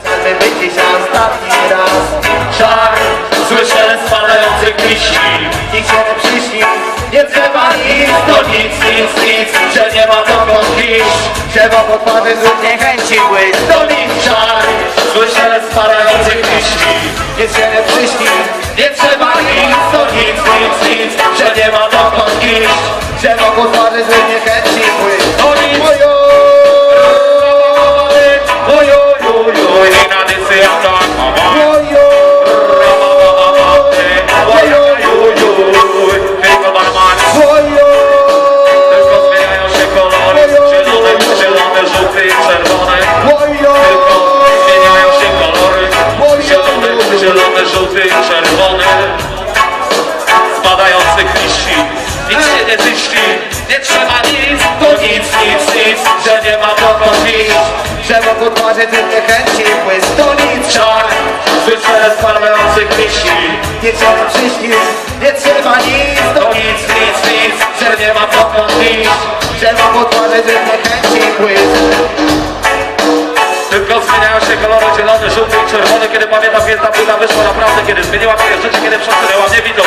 Chcemy być dziś ostatni raz. Czar, słyszę spadających liści się nie przyśni, nie trzeba nic. To nic, nic, nic, że nie ma dokąd iść. Trzeba po twarzy znów niechęci błysk To nic, czar, słyszę spadających liści nie przyśni, Nie trzeba nic, to nic, nic, nic, że nie ma dokąd iść. Trzeba po twarzy znów niechęci błysk Nie trzeba nic To nic, nic, nic Że nie ma dokąd iść Trzeba po twarzy znów niechęci błysk To nic, Czar Słyszę liści nikt się nie przyśni, nie trzeba nic To To nic, nic, nic Że nie ma dokąd iść trzeba po twarzy znów niechęci błysk Tylko zmieniają się kolory zielony, żółty i czerwony. Kiedy pamiętam, ta płyta wyszła naprawdę Kiedy zmieniła moje życie, kiedy przesunęła mnie widzą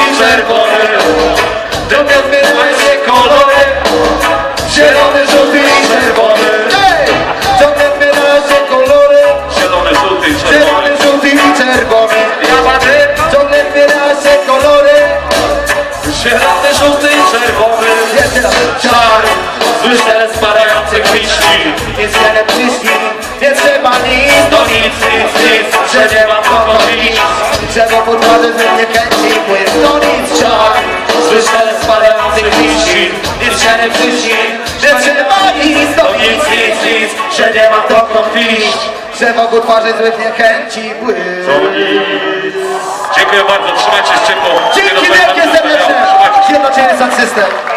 i czerwony Czone zmieniają się kolory Zielony, żółty i nie przyśni, nie trzeba nic To nic, nic, nic Że nie mam dokąd iść Trzeba po twarzy znów niechęci błysk. Dziękuję bardzo, trzymajcie się ciepło. Dzięki wielkie serdecznie! Zjednoczenie Sound System